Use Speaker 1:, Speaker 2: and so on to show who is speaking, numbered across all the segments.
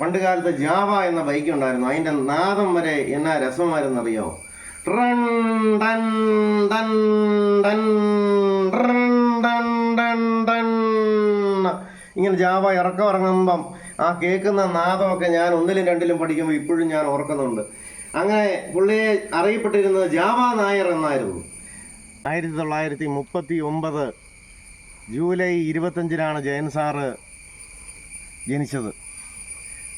Speaker 1: പണ്ട് കാലത്ത് ജാവ എന്ന ബൈക്ക് ഉണ്ടായിരുന്നു. അതിന്റെ നാദം വരെ എന്നാ രസമായിരുന്നറിയോ ടൺ ടൺ. ഇങ്ങനെ ജാവ ഇറക്കം ഇറങ്ങുമ്പം ആ കേൾക്കുന്ന നാദമൊക്കെ ഞാൻ ഒന്നിലും രണ്ടിലും പഠിക്കുമ്പോൾ ഇപ്പോഴും ഞാൻ ഓർക്കുന്നുണ്ട്. അങ്ങനെ പുള്ളിയെ അറിയപ്പെട്ടിരുന്നത് ജാവ നായർ എന്നായിരുന്നു. ആയിരത്തി തൊള്ളായിരത്തി മുപ്പത്തി ഒമ്പത് ജൂലൈ ഇരുപത്തഞ്ചിനാണ് ജയൻ സാറ് ജനിച്ചത്.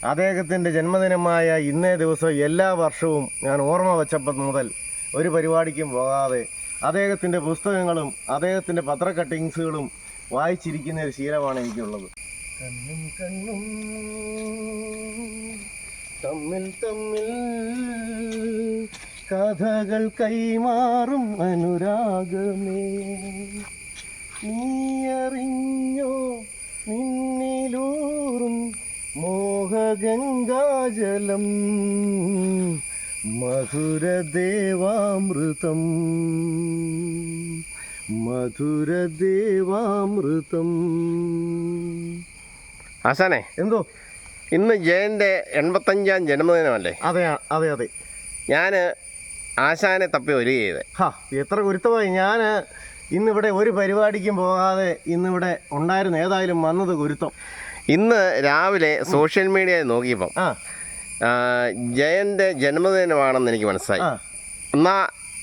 Speaker 1: അദ്ദേഹത്തിന്റെ ജന്മദിനമായ ഇന്നേ ദിവസം എല്ലാ വർഷവും ഞാൻ ഓർമ്മ വച്ചപ്പം മുതൽ ഒരു പരിപാടിക്കും പോകാതെ അദ്ദേഹത്തിന്റെ പുസ്തകങ്ങളും അദ്ദേഹത്തിന്റെ പത്ര കട്ടിങ്സുകളും വായിച്ചിരിക്കുന്ന ഒരു ശീലമാണ് എനിക്കുള്ളത്. കണ്ണും കണ്ണും തമ്മിൽ തമ്മിൽ കഥകൾ കൈമാറും അനുരാഗമേ. മോഹഗംഗാജലം മധുരദേവാമൃതം മധുരദേവാമൃതം.
Speaker 2: ആശാനെ
Speaker 1: എന്തോ?
Speaker 2: ഇന്ന് ജയന്റെ എൺപത്തഞ്ചാം ജന്മദിനമല്ലേ?
Speaker 1: അതെ അതെ അതെ.
Speaker 2: ഞാൻ ആശാനെ തപ്പി ഒരു ചെയ്ത്.
Speaker 1: ഹാ എത്ര ഗുരുത്തമായി ഞാൻ ഇന്നിവിടെ ഒരു പരിപാടിക്കും പോകാതെ ഇന്നിവിടെ ഉണ്ടായിരുന്നു ഏതായാലും വന്നത് ഗുരുത്തം
Speaker 2: ഇന്ന് രാവിലെ സോഷ്യൽ മീഡിയ നോക്കിയപ്പം ജയന്റെ ജന്മദിനമാണെന്ന് എനിക്ക് മനസ്സിലായി. എന്നാ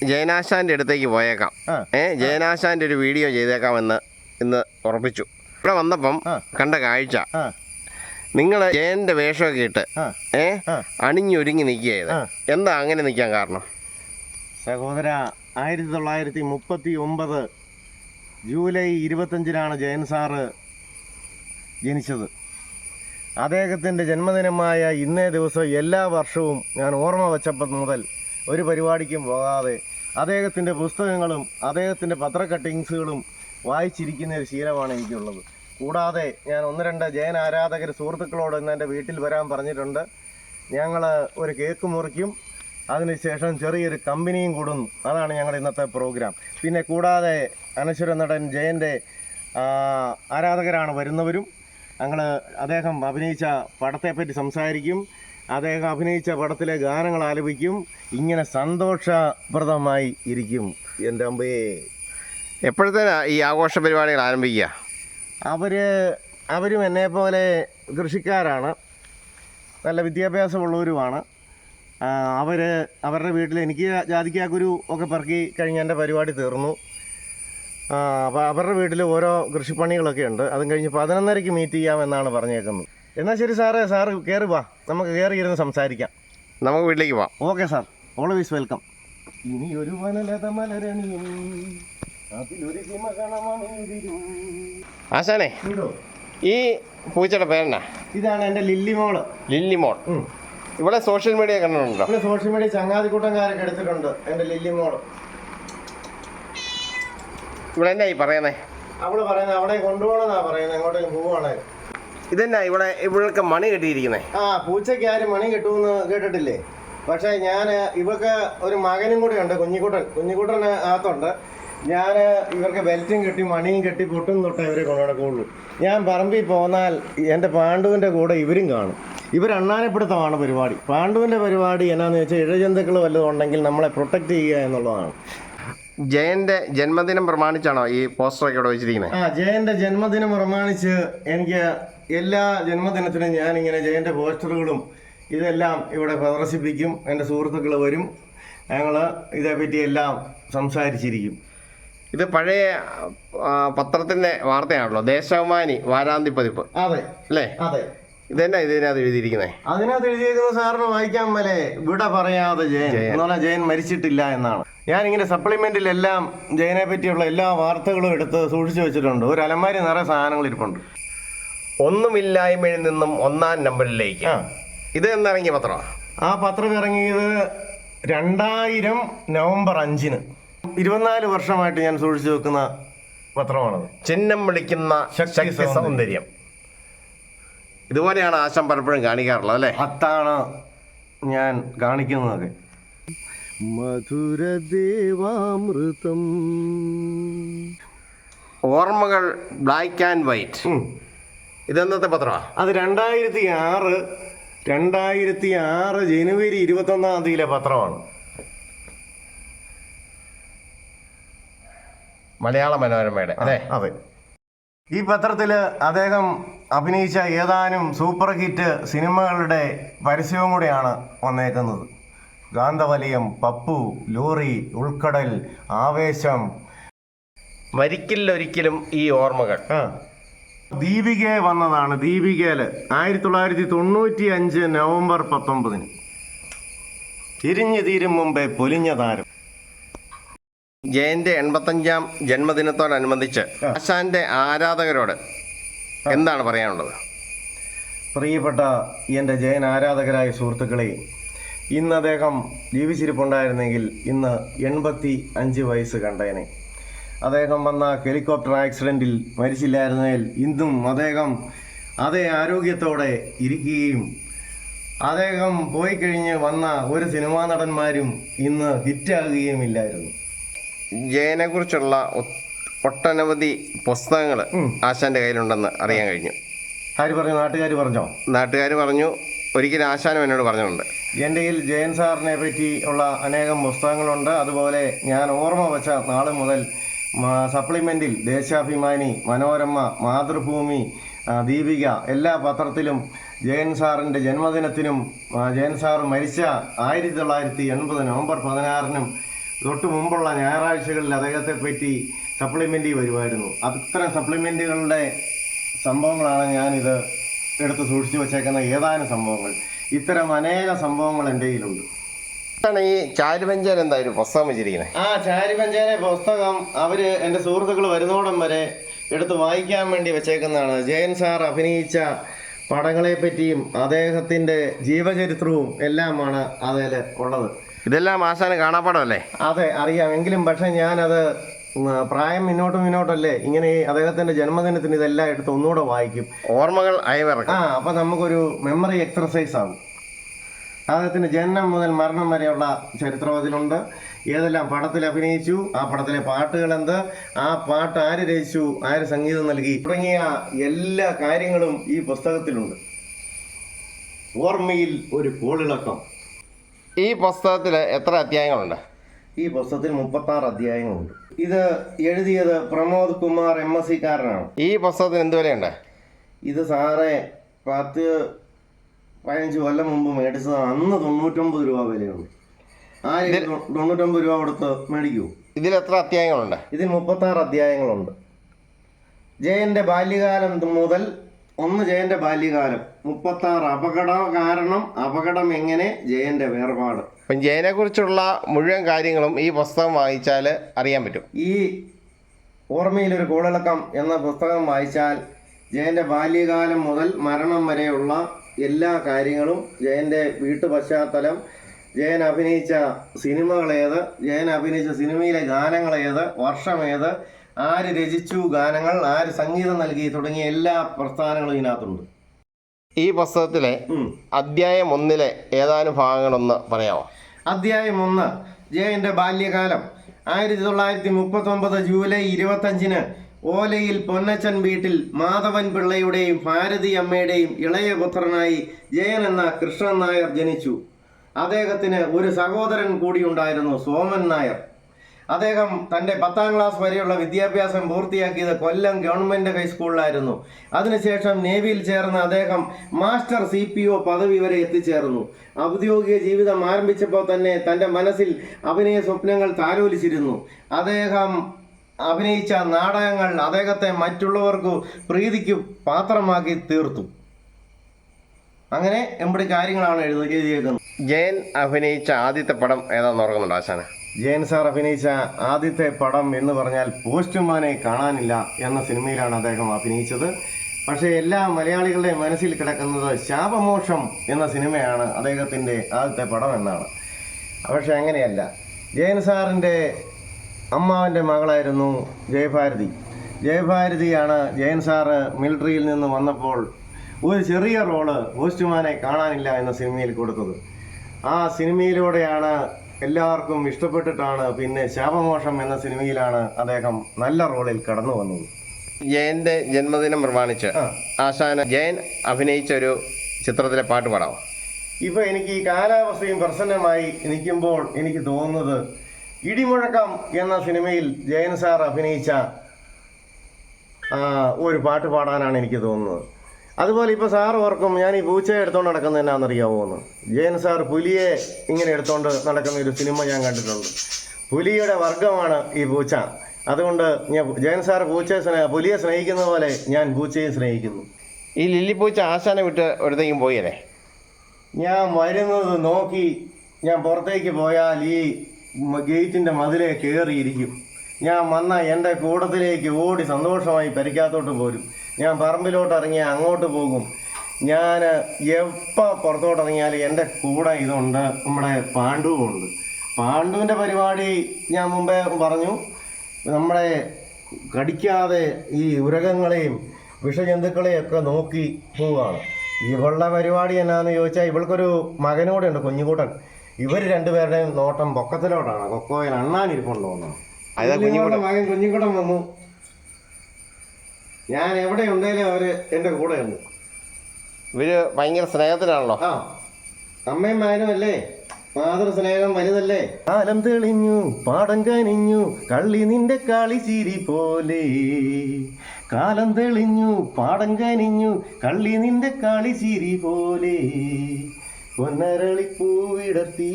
Speaker 2: ജയനാശാന്റെ അടുത്തേക്ക് പോയേക്കാം. ഏ ജയനാശാന്റെ ഒരു വീഡിയോ ചെയ്തേക്കാമെന്ന് ഇന്ന് ഉറപ്പിച്ചു. ഇവിടെ വന്നപ്പം കണ്ട കാഴ്ച. നിങ്ങൾ ജയന്റെ വേഷമൊക്കെ ഇട്ട് ഏ. അണിഞ്ഞൊരുങ്ങി നിൽക്കുകയത് എന്താ അങ്ങനെ നിൽക്കാൻ കാരണം?
Speaker 1: സഹോദര ആയിരത്തി തൊള്ളായിരത്തി മുപ്പത്തി ഒമ്പത് ജൂലൈ ഇരുപത്തഞ്ചിനാണ് ജയൻ സാറ് ജനിച്ചത്. അദ്ദേഹത്തിന്റെ ജന്മദിനമായ ഇന്നേ ദിവസം എല്ലാ വർഷവും ഞാൻ ഓർമ്മ വച്ചപ്പം മുതൽ ഒരു പരിപാടിക്കും പോകാതെ അദ്ദേഹത്തിന്റെ പുസ്തകങ്ങളും അദ്ദേഹത്തിന്റെ പത്ര കട്ടിങ്സുകളും വായിച്ചിരിക്കുന്ന ഒരു ശീലമാണ് എനിക്കുള്ളത്. കൂടാതെ ഞാൻ ഒന്ന് രണ്ട് ജയൻ ആരാധകർ സുഹൃത്തുക്കളോട് ഇന്ന് എന്റെ വീട്ടിൽ വരാൻ പറഞ്ഞിട്ടുണ്ട്. ഞങ്ങൾ ഒരു കേക്ക് മുറിക്കും അതിനുശേഷം ചെറിയൊരു കമ്പനിയും കൂടുന്നു. അതാണ് ഞങ്ങളുടെ ഇന്നത്തെ പ്രോഗ്രാം. പിന്നെ കൂടാതെ അനശ്വര നടൻ ജയന്റെ ആരാധകരാണ് വരുന്നവരും ഞങ്ങൾ അദ്ദേഹം അഭിനയിച്ച പടത്തെപ്പറ്റി സംസാരിക്കും. അദ്ദേഹം അഭിനയിച്ച പടത്തിലെ ഗാനങ്ങൾ ആലപിക്കും. ഇങ്ങനെ സന്തോഷപ്രദമായി ഇരിക്കും എന്റെ അമ്പയെ
Speaker 2: എപ്പോഴത്തേനാ ഈ ആഘോഷ പരിപാടികൾ ആരംഭിക്കുക?
Speaker 1: അവർ അവരും എന്നെ പോലെ കൃഷിക്കാരാണ്. നല്ല വിദ്യാഭ്യാസമുള്ളവരുമാണ്. അവർ അവരുടെ വീട്ടിൽ എനിക്ക് ജാതിക്കാക്കുരു ഒക്കെ പറക്കി കഴിഞ്ഞ എന്റെ പരിപാടി തീർന്നു. അപ്പോൾ അവരുടെ വീട്ടിൽ ഓരോ കൃഷിപ്പണികളൊക്കെ ഉണ്ട്. അതും കഴിഞ്ഞ് പതിനൊന്നരയ്ക്ക് മീറ്റ് ചെയ്യാമെന്നാണ് പറഞ്ഞേക്കുന്നത്. എന്നാൽ ശരി സാറേ സാറ് കയറി വാ. നമുക്ക് കയറി ഇരുന്ന് സംസാരിക്കാം.
Speaker 2: നമുക്ക് വീട്ടിലേക്ക് പോവാം.
Speaker 1: Okay sir. ഓൾവേസ് വെൽക്കം ഇനി ഒരു വനലത മലരണിയും അതിലൊരു.
Speaker 2: ആശാനെ? ഈ പൂച്ചയുടെ പേരെന്നാ?
Speaker 1: ഇതാണ് എന്റെ ലില്ലി ലില്ലിമോൾ
Speaker 2: ലില്ലി മോൾ. ഇവിടെ സോഷ്യൽ മീഡിയ കണ്ടിട്ടുണ്ടോ?
Speaker 1: ഇവിടെ സോഷ്യൽ മീഡിയ ചങ്ങാതി ചങ്ങാതിക്കൂട്ടംകാരൊക്കെ എടുത്തിട്ടുണ്ട് എന്റെ ലില്ലി മോൾ.
Speaker 2: ഇവിടെ എന്നാ ഈ പറയുന്നേ?
Speaker 1: അവിടെ പറയുന്നത് അവിടെ കൊണ്ടുപോകണമെന്നാ പറയുന്നത് എങ്ങോട്ടേലും പോവാണ്
Speaker 2: ഇതെന്നാ ഇവിടെ ഇവിടൊക്കെ മണി കെട്ടിയിരിക്കുന്നേ?
Speaker 1: ആ പൂച്ചയ്ക്ക് ആരും മണി കിട്ടുമെന്ന് കേട്ടിട്ടില്ലേ? പക്ഷേ ഞാൻ ഇവർക്ക് ഒരു മകനും കൂടെ ഉണ്ട് കുഞ്ഞിക്കുട്ടൻ. കുഞ്ഞിക്കുട്ടന് അകത്തുണ്ട്. ഞാൻ ഇവർക്ക് ബെൽറ്റും കെട്ടി മണിയും കെട്ടി പൊട്ടും തൊട്ടേ ഇവരെ കൊണ്ടുനടക്കുള്ളൂ ഞാൻ പറമ്പിൽ പോന്നാൽ എന്റെ പാണ്ഡുവിന്റെ കൂടെ ഇവരും കാണും. ഇവർ അണ്ണാനപ്പിടുത്തമാണ് പരിപാടി. പാണ്ഡുവിന്റെ പരിപാടി എന്നാന്ന് വെച്ചാൽ ഇഴജന്തുക്കൾ വല്ലതും ഉണ്ടെങ്കിൽ നമ്മളെ പ്രൊട്ടക്റ്റ് ചെയ്യുക എന്നുള്ളതാണ്.
Speaker 2: ജയന്റെ ജന്മദിനം പ്രമാണിച്ചാണോ ഈ പോസ്റ്ററൊക്കെ ഇവിടെ വെച്ചിരിക്കുന്നത്?
Speaker 1: ആ ജയന്റെ ജന്മദിനം പ്രമാണിച്ച് എനിക്ക് എല്ലാ ജന്മദിനത്തിനും ഞാൻ ഇങ്ങനെ ജയന്റെ പോസ്റ്ററുകളും ഇതെല്ലാം ഇവിടെ പ്രദർശിപ്പിക്കും. എന്റെ സുഹൃത്തുക്കൾ വരും. ഞങ്ങൾ ഇതേപ്പറ്റി എല്ലാം സംസാരിച്ചിരിക്കും.
Speaker 2: ഇത് പഴയ പത്രത്തിന്റെ വാർത്തയാണല്ലോ. ദേശാഭിമാനി വാരാന്തി പതിപ്പ്.
Speaker 1: അതെ.
Speaker 2: അല്ലേ?
Speaker 1: അതെ.
Speaker 2: ഇതെന്നാ ഇതിനകത്ത് എഴുതിയിരിക്കുന്നത്
Speaker 1: അതിനകത്ത് എഴുതിയിരിക്കുന്ന സാറിന് വായിക്കാൻ മേലെ വിട പറയാതെ ജയൻ. എന്ന് പറഞ്ഞാൽ ജയൻ മരിച്ചിട്ടില്ല എന്നാണ്. ഞാൻ ഇങ്ങനെ സപ്ലിമെന്റിലെല്ലാം ജയനെ പറ്റിയുള്ള എല്ലാ വാർത്തകളും എടുത്ത് സൂക്ഷിച്ചു വെച്ചിട്ടുണ്ട്. ഒരു അലമാരി നിറയെ സാധനങ്ങൾ ഇരിപ്പുണ്ട്.
Speaker 2: ഒന്നുമില്ലായ്മയിൽ നിന്നും ഒന്നാം നമ്പറിലേക്ക്. ഇത് എന്നിറങ്ങിയ പത്രമാണ്
Speaker 1: ആ പത്രം ഇറങ്ങിയത് രണ്ടായിരം നവംബർ അഞ്ചിന്. ഇരുപത്തിനാല് വർഷമായിട്ട് ഞാൻ സൂക്ഷിച്ചു വെക്കുന്ന പത്രമാണത്.
Speaker 2: ചിഹ്നം വിളിക്കുന്ന
Speaker 1: ശക്തി സൗന്ദര്യം.
Speaker 2: ഇതുപോലെയാണ് ആശം പലപ്പോഴും കാണിക്കാറുള്ളത് അല്ലേ?
Speaker 1: അത്താണ് ഞാൻ കാണിക്കുന്നത് മധുരദേവാമൃതം.
Speaker 2: ഓർമ്മകൾ ബ്ലാക്ക് ആൻഡ് വൈറ്റ്. ഇതെന്നത്തെ പത്രമാണ്
Speaker 1: അത് രണ്ടായിരത്തി ആറ് രണ്ടായിരത്തി ആറ് ജനുവരി ഇരുപത്തൊന്നാം തീയതിയിലെ പത്രമാണ്.
Speaker 2: മലയാള മനോരമയുടെ അതെ
Speaker 1: അതെ. ഈ പത്രത്തിൽ അദ്ദേഹം അഭിനയിച്ച ഏതാനും സൂപ്പർ ഹിറ്റ് സിനിമകളുടെ പരസ്യവും കൂടെയാണ് വന്നേക്കുന്നത്. ഗാന്ധവലയം പപ്പു ലോറി ഉൾക്കടൽ ആവേശം.
Speaker 2: മരിക്കില്ലൊരിക്കലും ഈ ഓർമ്മകൾ.
Speaker 1: ദീപിക വന്നതാണ്. ദീപികയിൽ ആയിരത്തി തൊള്ളായിരത്തി തൊണ്ണൂറ്റി അഞ്ച് നവംബർ പത്തൊമ്പതിന്. തിരിഞ്ഞു തീരും മുമ്പേ പൊലിഞ്ഞ താരം.
Speaker 2: ജയന്റെ എൺപത്തഞ്ചാം ജന്മദിനത്തോടനുബന്ധിച്ച് ആശാന്റെ ആരാധകരോട് എന്താണ് പറയാനുള്ളത്?
Speaker 1: പ്രിയപ്പെട്ട എന്റെ ജയൻ ആരാധകരായ സുഹൃത്തുക്കളെ ഇന്ന് അദ്ദേഹം ജീവിച്ചിരിപ്പുണ്ടായിരുന്നെങ്കിൽ ഇന്ന് എൺപത്തി അഞ്ച് വയസ്സ് കണ്ടേനെ. അദ്ദേഹം വന്ന ഹെലികോപ്റ്റർ ആക്സിഡന്റിൽ മരിച്ചില്ലായിരുന്നെങ്കിൽ ഇന്നും അദ്ദേഹം അതേ ആരോഗ്യത്തോടെ ഇരിക്കുകയും അദ്ദേഹം പോയി കഴിഞ്ഞ് വന്ന ഒരു സിനിമാ നടന്മാരും ഇന്ന് ഹിറ്റാകുകയും ഇല്ലായിരുന്നു
Speaker 2: ജയനെ കുറിച്ചുള്ള ഒട്ടനവധി പുസ്തകങ്ങൾ ആശാന്റെ കയ്യിലുണ്ടെന്ന് അറിയാൻ കഴിഞ്ഞു.
Speaker 1: ആര് പറഞ്ഞു? നാട്ടുകാർ പറഞ്ഞോ?
Speaker 2: നാട്ടുകാർ പറഞ്ഞു ഒരിക്കലും ആശാനും എന്നോട് പറഞ്ഞിട്ടുണ്ട്.
Speaker 1: എന്റെ കയ്യിൽ ജയൻ സാറിനെ പറ്റി ഉള്ള അനേകം പുസ്തകങ്ങളുണ്ട്. അതുപോലെ ഞാൻ ഓർമ്മ വെച്ച നാളെ മുതൽ സപ്ലിമെന്റിൽ സപ്ലിമെന്റിൽ ദേശാഭിമാനി മനോരമ മാതൃഭൂമി ദീപിക എല്ലാ പത്രത്തിലും ജയൻ സാറിന്റെ ജന്മദിനത്തിനും ജയൻ സാർ മരിച്ച ആയിരത്തി തൊള്ളായിരത്തി എൺപത് നവംബർ പതിനാറിനും തൊട്ട് മുമ്പുള്ള ഞായറാഴ്ചകളിൽ അദ്ദേഹത്തെ പറ്റി സപ്ലിമെന്റ് വരുമായിരുന്നു. അത്തരം സപ്ലിമെന്റുകളുടെ സംഭവങ്ങളാണ് ഞാനിത് എടുത്ത് സൂക്ഷിച്ചു വച്ചേക്കുന്ന ഏതാനും സംഭവങ്ങൾ. ഇത്തരം അനേക സംഭവങ്ങൾ എന്റെ കയ്യിലുണ്ട്.
Speaker 2: ഈ ചാരുവഞ്ചൻ എന്താ ഒരു പുസ്തകം വെച്ചിരിക്കുന്നത്
Speaker 1: ആ ചാരിപഞ്ചാനെ പുസ്തകം അവർ എന്റെ സുഹൃത്തുക്കൾ വരുന്നോടം വരെ എടുത്ത് വായിക്കാൻ വേണ്ടി വെച്ചേക്കുന്നതാണ്. ജയൻ സാർ അഭിനയിച്ച പടങ്ങളെ പറ്റിയും അദ്ദേഹത്തിന്റെ ജീവചരിത്രവും എല്ലാമാണ് അതിൽ ഉള്ളത്.
Speaker 2: ഇതെല്ലാം ആശാന് കാണാപ്പാടമല്ലേ?
Speaker 1: അതെ അറിയാം. എങ്കിലും പക്ഷെ ഞാനത് പ്രായം മുന്നോട്ടും മുന്നോട്ടല്ലേ ഇങ്ങനെ അദ്ദേഹത്തിന്റെ ജന്മദിനത്തിന് ഇതെല്ലാം എടുത്ത് ഒന്നുകൂടെ വായിക്കും.
Speaker 2: ഓർമ്മകൾ
Speaker 1: ആ അപ്പൊ നമുക്കൊരു മെമ്മറി എക്സർസൈസ് ആകും അദ്ദേഹത്തിന്റെ ജനനം മുതൽ മരണം വരെയുള്ള ചരിത്രം അതിലുണ്ട് ഏതെല്ലാം പടത്തിൽ അഭിനയിച്ചു ആ പടത്തിലെ പാട്ടുകൾ എന്ത് ആ പാട്ട് ആര് രചിച്ചു ആര് സംഗീതം നൽകി തുടങ്ങിയ എല്ലാ കാര്യങ്ങളും ഈ പുസ്തകത്തിലുണ്ട്. ഓർമ്മയിൽ ഒരു കോളിളക്കം.
Speaker 2: ഈ പുസ്തകത്തിൽ എത്ര അധ്യായങ്ങളുണ്ട്?
Speaker 1: ഈ പുസ്തകത്തിൽ മുപ്പത്തി ആറ് അധ്യായങ്ങളുണ്ട്. ഇത് എഴുതിയത് പ്രമോദ് കുമാർ എം എസ് സിക്കാരനാണ്.
Speaker 2: ഈ പുസ്തകത്തിന് എന്ത് വിലയുണ്ട്?
Speaker 1: ഇത് സാറേ പത്ത് പതിനഞ്ച് കൊല്ലം മുമ്പ് മേടിച്ചത് അന്ന് തൊണ്ണൂറ്റൊമ്പത് രൂപ വിലയുണ്ട് ആ തൊണ്ണൂറ്റൊമ്പത് രൂപ കൊടുത്ത് മേടിക്കൂ.
Speaker 2: ഇതിൽ എത്ര അധ്യായങ്ങളുണ്ട്?
Speaker 1: ഇതിൽ മുപ്പത്താറ് അധ്യായങ്ങളുണ്ട്. ജയന്റെ ബാല്യകാലം മുതൽ ഒന്ന് ജയന്റെ ബാല്യകാലം. മുപ്പത്താറ് അപകട കാരണം അപകടം എങ്ങനെ? ജയന്റെ വേർപാട്.
Speaker 2: അപ്പം ജയനെ കുറിച്ചുള്ള മുഴുവൻ കാര്യങ്ങളും ഈ പുസ്തകം വായിച്ചാൽ അറിയാൻ പറ്റും.
Speaker 1: ഈ ഓർമ്മയിലൊരു കൂടലക്കം എന്ന പുസ്തകം വായിച്ചാൽ ജയന്റെ ബാല്യകാലം മുതൽ മരണം വരെയുള്ള എല്ലാ കാര്യങ്ങളും ജയന്റെ വീട്ടു പശ്ചാത്തലം ജയൻ അഭിനയിച്ച സിനിമകളേത് ജയൻ അഭിനയിച്ച സിനിമയിലെ ഗാനങ്ങളേത് വർഷമേത് ആര് രചിച്ചു ഗാനങ്ങൾ ആര് സംഗീതം നൽകി തുടങ്ങിയ എല്ലാ പ്രസ്ഥാനങ്ങളും ഇതിനകത്തുണ്ട്.
Speaker 2: ഈ പുസ്തകത്തിലെ. അധ്യായം ഒന്നിലെ ഏതാനും ഭാഗങ്ങളൊന്ന് പറയാമോ?
Speaker 1: അധ്യായം ഒന്ന് ജയന്റെ ബാല്യകാലം. ആയിരത്തി തൊള്ളായിരത്തി മുപ്പത്തി ഒമ്പത് ജൂലൈ ഇരുപത്തഞ്ചിന് ഓലയിൽ പൊന്നച്ചൻ വീട്ടിൽ മാധവൻ പിള്ളയുടെയും ഭാരതി അമ്മയുടെയും ഇളയ പുത്രനായി ജയൻ എന്ന കൃഷ്ണൻ നായർ ജനിച്ചു. അദ്ദേഹത്തിന് ഒരു സഹോദരൻ കൂടിയുണ്ടായിരുന്നു സോമൻ നായർ. അദ്ദേഹം തന്റെ പത്താം ക്ലാസ് വരെയുള്ള വിദ്യാഭ്യാസം പൂർത്തിയാക്കിയത് കൊല്ലം ഗവൺമെന്റ് ഹൈസ്കൂളിലായിരുന്നു. അതിനുശേഷം നേവിയിൽ ചേർന്ന അദ്ദേഹം മാസ്റ്റർ സി പി ഒ പദവി വരെ എത്തിച്ചേർന്നു. ഔദ്യോഗിക ജീവിതം ആരംഭിച്ചപ്പോൾ തന്നെ തന്റെ മനസ്സിൽ അഭിനയ സ്വപ്നങ്ങൾ താലോലിച്ചിരുന്നു. അദ്ദേഹം അഭിനയിച്ച നാടകങ്ങൾ അദ്ദേഹത്തെ മറ്റുള്ളവർക്ക് പ്രീതിക്ക് പാത്രമാക്കി തീർത്തു. അങ്ങനെ എമ്പടി കാര്യങ്ങളാണ് എഴുതി എഴുതിയേക്കുന്നത്.
Speaker 2: ജയൻ അഭിനയിച്ച ആദ്യത്തെ പടം ഏതാണെന്ന് ഓർക്കുന്നുണ്ടോ ആശാന്?
Speaker 1: ജയൻ സാർ അഭിനയിച്ച ആദ്യത്തെ പടം എന്ന് പറഞ്ഞാൽ പോസ്റ്റ്മാനെ കാണാനില്ല എന്ന സിനിമയിലാണ് അദ്ദേഹം അഭിനയിച്ചത്. പക്ഷേ എല്ലാ മലയാളികളുടെ മനസ്സിൽ കിടക്കുന്നത് ശാപമോക്ഷം എന്ന സിനിമയാണ് അദ്ദേഹത്തിന്റെ ആദ്യത്തെ പടം എന്നാണ്. പക്ഷേ അങ്ങനെയല്ല. ജയൻ സാറിന്റെ അമ്മാവന്റെ മകളായിരുന്നു ജയഭാരതി. ജയഭാരതിയാണ് ജയൻ സാറ് മിലിറ്ററിയിൽ നിന്ന് വന്നപ്പോൾ ഒരു ചെറിയ റോൾ പോസ്റ്റ്മാനെ കാണാനില്ല എന്ന സിനിമയിൽ കൊടുത്തത്. ആ സിനിമയിലൂടെയാണ് എല്ലാവർക്കും ഇഷ്ടപ്പെട്ടിട്ടാണ് പിന്നെ ശാപമോഷം എന്ന സിനിമയിലാണ് അദ്ദേഹം നല്ല റോളിൽ കടന്നു വന്നത്.
Speaker 2: ജയന്റെ ജന്മദിനം പ്രമാണിച്ച് ആശാന ജയൻ അഭിനയിച്ച ഒരു ചിത്രത്തിലെ പാട്ട് പാടാം
Speaker 1: ഇപ്പൊ എനിക്ക് ഈ കാലാവസ്ഥയും പ്രസന്നമായി നിൽക്കുമ്പോൾ എനിക്ക് തോന്നുന്നത് ഇടിമുഴക്കം എന്ന സിനിമയിൽ ജയൻ സാർ അഭിനയിച്ച ഒരു പാട്ട് പാടാനാണ് എനിക്ക് തോന്നുന്നത്. അതുപോലെ ഇപ്പോൾ സാർ ഓർക്കും ഞാൻ ഈ പൂച്ചയെ എടുത്തോണ്ട് നടക്കുന്നത് എന്നാണെന്നറിയാമോ എന്ന്. ജയൻ സാർ പുലിയെ ഇങ്ങനെ എടുത്തോണ്ട് നടക്കുന്ന ഒരു സിനിമ ഞാൻ കണ്ടിട്ടുണ്ട്. പുലിയുടെ വർഗമാണ് ഈ പൂച്ച. അതുകൊണ്ട് ഞാൻ ജയൻ സാർ പൂച്ചയെ സ്നേഹ പുലിയെ സ്നേഹിക്കുന്ന പോലെ ഞാൻ പൂച്ചയെ സ്നേഹിക്കുന്നു.
Speaker 2: ഈ ലില്ലി പൂച്ച ആശാനെ വിട്ട് ഒരിടത്തേക്കും പോയല്ലേ?
Speaker 1: ഞാൻ വരുന്നത് നോക്കി ഞാൻ പുറത്തേക്ക് പോയാൽ ഈ ഗേറ്റിന്റെ മതിലെ കയറിയിരിക്കും ഞാൻ വന്ന എന്റെ കൂടത്തിലേക്ക് ഓടി സന്തോഷമായി പരിക്കാത്തോട്ട് പോരും. ഞാൻ പറമ്പിലോട്ട് ഇറങ്ങി അങ്ങോട്ട് പോകും. ഞാൻ എപ്പോൾ പുറത്തോട്ട് ഇറങ്ങിയാൽ എന്റെ കൂടെ ഇതുണ്ട്. നമ്മുടെ പാണ്ഡുവും ഉണ്ട് പാണ്ഡുവിന്റെ പരിപാടി ഞാൻ മുമ്പേ പറഞ്ഞു. നമ്മളെ കടിക്കാതെ ഈ ഉരകങ്ങളെയും വിഷജന്തുക്കളെയും ഒക്കെ നോക്കി പോവുകയാണ്. ഇവളുടെ പരിപാടി എന്നാന്ന് ചോദിച്ചാൽ ഇവൾക്കൊരു മകനൂടെ ഉണ്ട് കുഞ്ഞുകൂട്ടൻ. ഇവർ രണ്ടുപേരുടെയും നോട്ടം പൊക്കത്തിലോട്ടാണ്. കൊക്കോയിൽ അണ്ണാനിരിപ്പുണ്ട് തോന്നുന്നു
Speaker 2: അതാ കുഞ്ഞുകൂട്ടൻ.
Speaker 1: മകൻ കുഞ്ഞുകൂട്ടൻ വന്നു. ഞാൻ എവിടെ ഉണ്ടെങ്കിലും അവർ എന്റെ കൂടെ ഉണ്ട്.
Speaker 2: ഇവർ ഭയങ്കര സ്നേഹത്തിലാണല്ലോ.
Speaker 1: ആ അമ്മയും മകനും അല്ലേ? മാതൃ സ്നേഹം വലുതല്ലേ? കാലം തെളിഞ്ഞു പാടം കനിഞ്ഞു കള്ളി നിന്റെ കളി ചിരി പോലെ. കാലം തെളിഞ്ഞു പാടം കനിഞ്ഞു കള്ളി നിന്റെ കളി ചിരി പോലെ. പൊന്നരളിപ്പൂവിടത്തി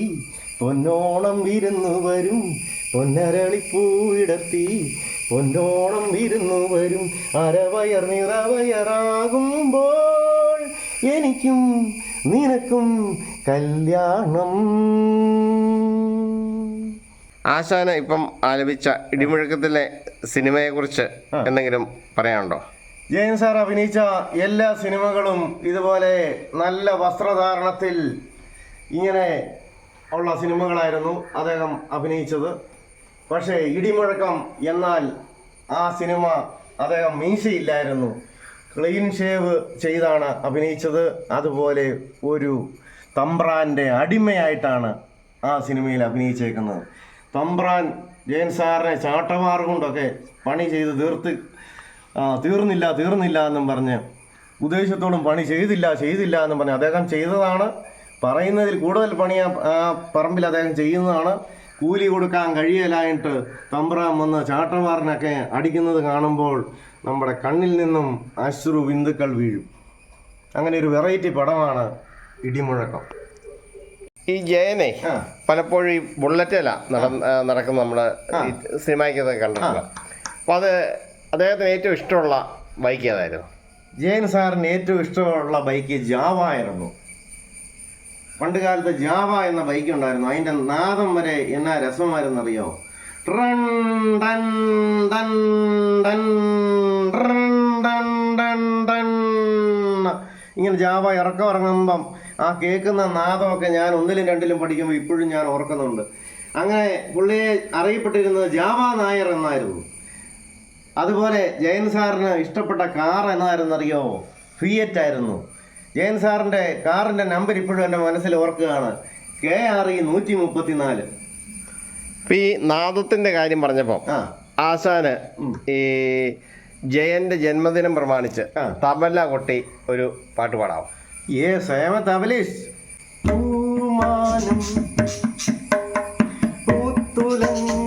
Speaker 1: പൊന്നോണം വിരുന്നു വരും പൊന്നരളിപ്പൂവിടർത്തി പൊന്നോണം വിരുന്നു വരും. അരവയർ നിറവയറാകുമ്പോൾ എനിക്കും നിനക്കും കല്യാണം.
Speaker 2: ആശാന ഇപ്പം ആലപിച്ച ഇടിമുഴക്കത്തിലെ സിനിമയെക്കുറിച്ച് എന്തെങ്കിലും പറയാനുണ്ടോ?
Speaker 1: ജയൻ സാർ അഭിനയിച്ച എല്ലാ സിനിമകളും ഇതുപോലെ നല്ല വസ്ത്രധാരണത്തിൽ ഇങ്ങനെ ഉള്ള സിനിമകളായിരുന്നു അദ്ദേഹം അഭിനയിച്ചത്. പക്ഷേ ഇടിമുഴക്കം എന്നാൽ ആ സിനിമ അദ്ദേഹം മീശയില്ലായിരുന്നു. ക്ലീൻ ഷേവ് ചെയ്താണ് അഭിനയിച്ചത്. അതുപോലെ ഒരു തമ്പ്രാന്റെ അടിമയായിട്ടാണ് ആ സിനിമയിൽ അഭിനയിച്ചേക്കുന്നത്. തമ്പ്രാൻ ജയൻ സാറിനെ ചാട്ടവാർ കൊണ്ടൊക്കെ പണി ചെയ്ത് തീർത്ത് തീർന്നില്ല തീർന്നില്ല എന്നും പറഞ്ഞ് ഉദ്ദേശത്തോടും പണി ചെയ്തില്ല ചെയ്തില്ല എന്നും പറഞ്ഞ് അദ്ദേഹം ചെയ്തതാണ്. പറയുന്നതിൽ കൂടുതൽ പണി ആ പറമ്പിൽ അദ്ദേഹം ചെയ്യുന്നതാണ്. കൂലി കൊടുക്കാൻ കഴിയലായിട്ട് തമ്പ്രാൻ വന്ന് ചാട്ടവാറിനൊക്കെ അടിക്കുന്നത് കാണുമ്പോൾ നമ്മുടെ കണ്ണിൽ നിന്നും അശ്രു ബിന്ദുക്കൾ വീഴും. അങ്ങനെ ഒരു വെറൈറ്റി പടമാണ് ഇടിമുഴക്കം.
Speaker 2: ഈ ജയനെ പലപ്പോഴും ഈ ബുള്ളറ്റല നടക്കുന്ന നമ്മുടെ സിനിമയ്ക്ക് സിനിമയ്ക്കൊക്കെ കണ്ടിട്ടുണ്ട് അപ്പോൾ അത് അദ്ദേഹത്തിന് ഏറ്റവും ഇഷ്ടമുള്ള ബൈക്ക് ഏതായിരുന്നു?
Speaker 1: ജയൻ സാറിന് ഏറ്റവും ഇഷ്ടമുള്ള ബൈക്ക് ജാവ ആയിരുന്നു. പണ്ട് കാലത്ത് ജാവ എന്ന ബൈക്ക് ഉണ്ടായിരുന്നു. അതിന്റെ നാദം വരെ എന്നാ രസമായിരുന്നറിയോ? ട്രൺ ടൺ. ഇങ്ങനെ ജാവ ഇറക്കം ഇറങ്ങുമ്പം ആ കേൾക്കുന്ന നാദമൊക്കെ ഞാൻ ഒന്നിലും രണ്ടിലും പഠിക്കുമ്പോൾ ഇപ്പോഴും ഞാൻ ഓർക്കുന്നുണ്ട്. അങ്ങനെ പുള്ളിയെ അറിയപ്പെട്ടിരുന്നത് ജാവ നായർ എന്നായിരുന്നു. അതുപോലെ ജയൻ സാറിന് ഇഷ്ടപ്പെട്ട കാർ എന്നായിരുന്നറിയോ? ഫിയറ്റ് ആയിരുന്നു. ജയൻ സാറിന്റെ കാറിന്റെ നമ്പർ ഇപ്പോഴും എന്റെ മനസ്സിൽ ഓർക്കുകയാണ്. കെ ആർ ഇ നൂറ്റി മുപ്പത്തി നാല്
Speaker 2: ഇപ്പം ഈ നാദത്തിന്റെ കാര്യം പറഞ്ഞപ്പോൾ ആശാന് ഈ ജയന്റെ ജന്മദിനം പ്രമാണിച്ച് തബല കൊട്ടി ഒരു പാട്ട് പാടാം
Speaker 1: ഏ സ്വയം തബലീഷ്. പൂമാനം പൂത്തുലങ്ങ